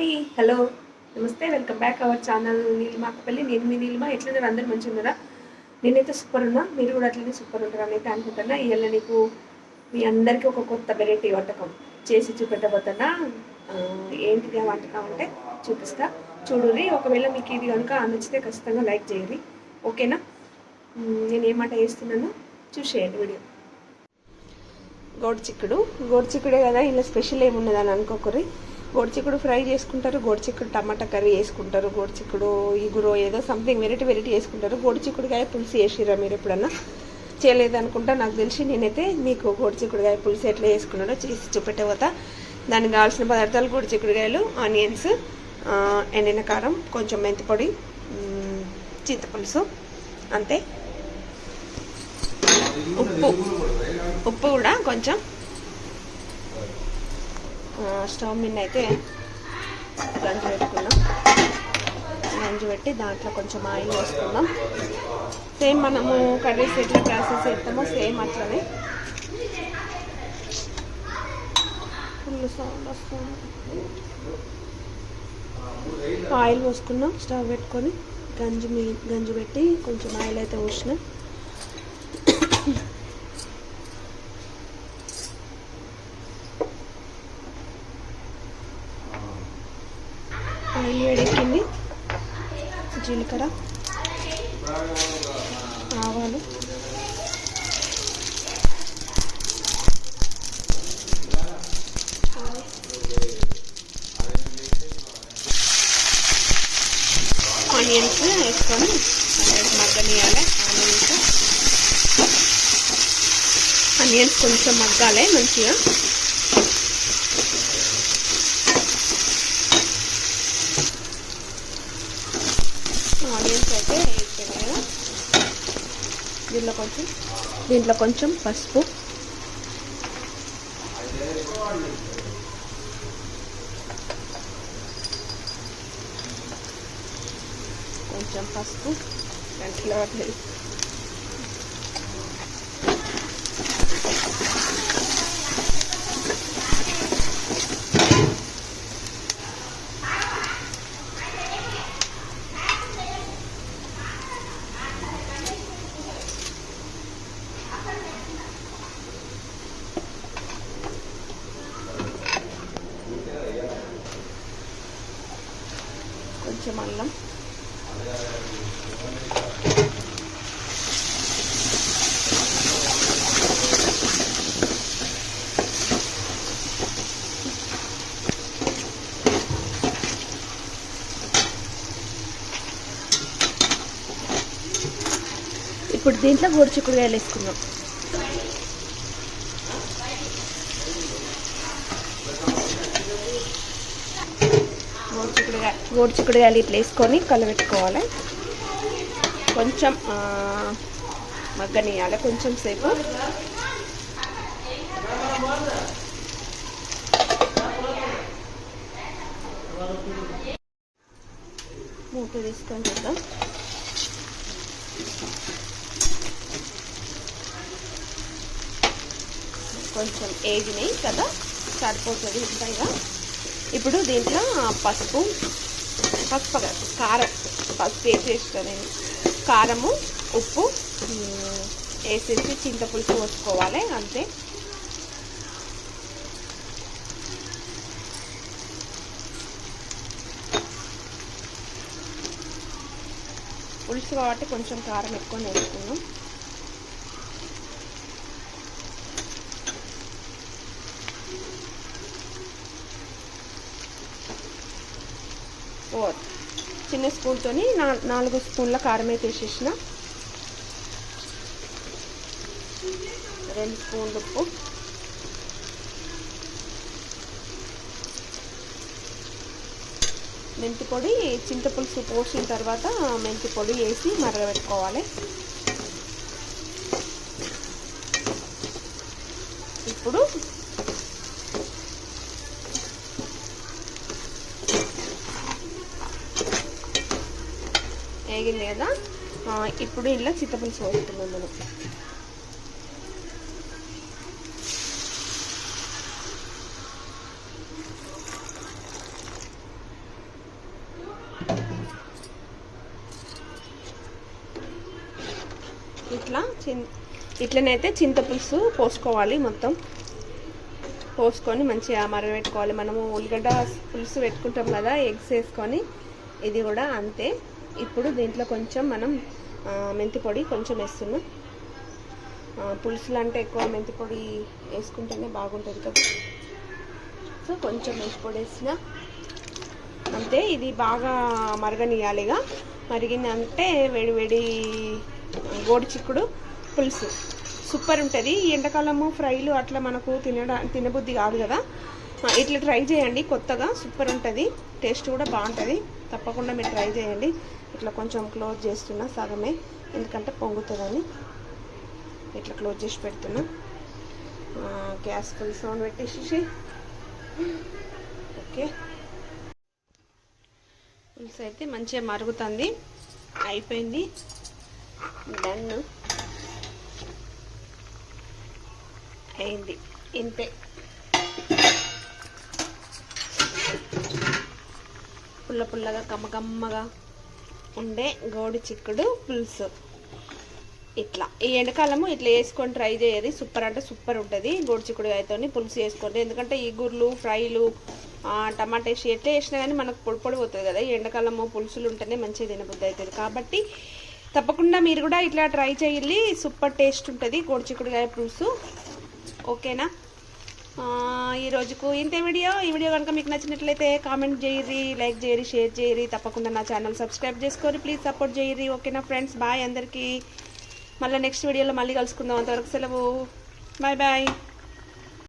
Hi hello. Namaste welcome back our channel నీలిమాకపల్లి నేను మీ నీలిమా. ఎట్లున్నారు అందరు? మంచిగా ఉన్నారా నేనైతే సూపర్ ఉన్నా. మీరు కూడా అట్లనే సూపర్ ఉంటారని అయితే అనుకుంటున్నా. ఇవాళ నీకు మీ అందరికీ ఒక కొత్త వెరైటీ వంటకం చేసి చూపెట్టబోతున్నా. ఏంటిది ఆ వంటకం అంటే చూపిస్తా. చూడుర్రి. ఒకవేళ మీకు ఇది కనుక నచ్చితే ఖచ్చితంగా లైక్ చేయరి ఓకేనా? నేను ఏమంట వంట చూసేయండి వీడియో. గోడు చిక్కుడు. గోడు చిక్కుడే కదా ఇలా స్పెషల్ ఏమున్నది అని అనుకోకరి గోడిచిక్కుడు ఫ్రై చేసుకుంటారు గోడిచిక్కుడు టమాటా కర్రీ వేసుకుంటారు గోడు చిక్కుడు ఇగురో ఏదో సంథింగ్ వెరైటీ వెరైటీ చేసుకుంటారు. గోడిచిక్కుడుకాయ పులుసు వేసిరా మీరు ఎప్పుడన్నా? చేయలేదనుకుంటా నాకు తెలిసి నేనైతే మీకు గోడిచిక్కుడుకాయ పులుసు ఎట్లా చేసుకున్నాడో చేసి చూపెట్టబోతా దానికి కావాల్సిన పదార్థాలు గోడిచిక్కుడుకాయలు ఆనియన్స్ ఎండిన కారం కొంచెం మెంతిపొడి చింతపులుసు అంతే. ఉప్పు. ఉప్పు కూడా కొంచెం స్టవ్ మీద అయితే గంజు పెట్టుకున్నాం. గంజు పెట్టి దాంట్లో కొంచెం ఆయిల్ వేసుకుందాం సేమ్ మనము కర్రీస్ ఎట్లా ప్రాసెస్ చేస్తామో సేమ్ అట్లనే. ఫుల్ సౌండ్ వస్తుంది. ఆయిల్ పోసుకున్నాం స్టవ్ పెట్టుకొని గంజు మీ గంజు పెట్టి కొంచెం ఆయిల్ అయితే పోసినాం. ఆయిల్ వేడెక్కింది జీలకర్ర ఆవాలు. ఆనియన్స్ వేసుకొని మగ్గనియాలి ఆనియన్స్. ఆనియన్స్ కొంచెం మగ్గాలి మంచిగా ఆనియన్స్ అయితే వేగిపోయినాయి కదా వేసి దీంట్లో కొంచెం పసుపు. కొంచెం పసుపు. గంటలో కొంచెం ఇప్పుడు దీంట్లో గోడు చిక్కుడుకాయలు వేసుకుందాం. గోడు చిక్కుడుకాయ గోడు చిక్కుడుకాయలు ఇట్లా వేసుకొని కలబెట్టుకోవాలి. కొంచెం ఆ, మగ్గనియాలి కొంచెం సేపు. మూత తీసుకొని చూద్దాం. కొంచెం ఏగినాయి కదా సరిపోతుంది పైగా. ఇప్పుడు దీంట్లో పసుపు పసుపు కారం పసుపు వేసేస్తా నేను. కారము ఉప్పు వేసేసి చింతపులుసు పోసుకోవాలి అంతే. పులుసు కాబట్టి కొంచెం కారం ఎక్కువ వేసుకున్నాం ఫోర్ చిన్న స్పూన్తో నాలుగు స్పూన్ల కారం అయితే వేసేసిన. రెండు స్పూన్లు ఉప్పు. మెంతి పొడి చింతపులుసు పోసిన తర్వాత మెంతి పొడి వేసి మరగబెట్టుకోవాలి. ఇప్పుడు వేగింది కదా. ఇప్పుడు ఇలా చింతపులుసు పోస్తున్నాం మనం. ఇట్లా చిన్ ఇట్లనైతే చింతపులుసు పోసుకోవాలి మొత్తం. పోసుకొని మంచిగా మరగబెట్టుకోవాలి మనము ఉల్లిగడ్డ పులుసు పెట్టుకుంటాం కదా ఎగ్స్ వేసుకొని. ఇది కూడా అంతే. ఇప్పుడు దీంట్లో కొంచెం మనం మెంతి పొడి కొంచెం వేస్తున్నాం. పులుసులు అంటే ఎక్కువ మెంతి పొడి వేసుకుంటేనే బాగుంటుంది కదా. సో కొంచెం మెంతి పొడి వేసిన అంతే ఇది బాగా మరగనియాలిగా. మరిగిందంటే వేడి వేడి గోడి చిక్కుడు పులుసు. సూపర్ ఉంటుంది. ఈ ఎండాకాలము ఫ్రైలు అట్లా మనకు తినడా తినబుద్ధి కాదు కదా. ఇట్లా ట్రై చేయండి కొత్తగా సూపర్ ఉంటుంది. టేస్ట్ కూడా బాగుంటుంది. తప్పకుండా మీరు ట్రై చేయండి. ఇట్లా కొంచెం క్లోజ్ చేస్తున్నా సగమే ఎందుకంటే పొంగుతుందని. ఇట్లా క్లోజ్ చేసి పెడుతున్నా. గ్యాస్ ఫుల్ సౌండ్ పెట్టేసేసి ఓకే. పులుసు అయితే మంచిగా మరుగుతుంది. అయిపోయింది. డన్ అయింది. ఇంతే. పుల్ల పుల్లగా కమ్మకమ్మగా ఉండే గోడి చిక్కుడు పులుసు. ఇట్లా. ఈ ఎండాకాలము ఇట్లా వేసుకొని ట్రై చేయాలి. సూపర్ అంటే సూపర్ ఉంటుంది. గోడి చిక్కుడు పులుసు వేసుకోండి. ఎందుకంటే ఈగుర్లు ఫ్రైలు టమాటా వేసి ఎట్లా వేసినా కానీ మనకు పొడి పొడి పోతుంది కదా. ఈ ఎండాకాలము పులుసులు ఉంటేనే మంచిగా తినబుద్ధి అవుతుంది. కాబట్టి తప్పకుండా మీరు కూడా ఇట్లా ట్రై చేయాలి సూపర్ టేస్ట్ ఉంటుంది గోడి చిక్కుడుకాయ పులుసు. ఓకేనా? ఈరోజుకు ఈ రోజుకు ఇంతే వీడియో. ఈ వీడియో కనుక మీకు నచ్చినట్లయితే కామెంట్ చేయరి లైక్ చేయరి షేర్ చేయరి తప్పకుండా నా ఛానల్ సబ్స్క్రైబ్ చేసుకోరి. ప్లీజ్ సపోర్ట్ చేయరి ఓకేనా ఫ్రెండ్స్? బాయ్ అందరికీ. మళ్ళీ నెక్స్ట్ వీడియోలో మళ్ళీ కలుసుకుందాం. అంతవరకు సెలవు. Bye bye.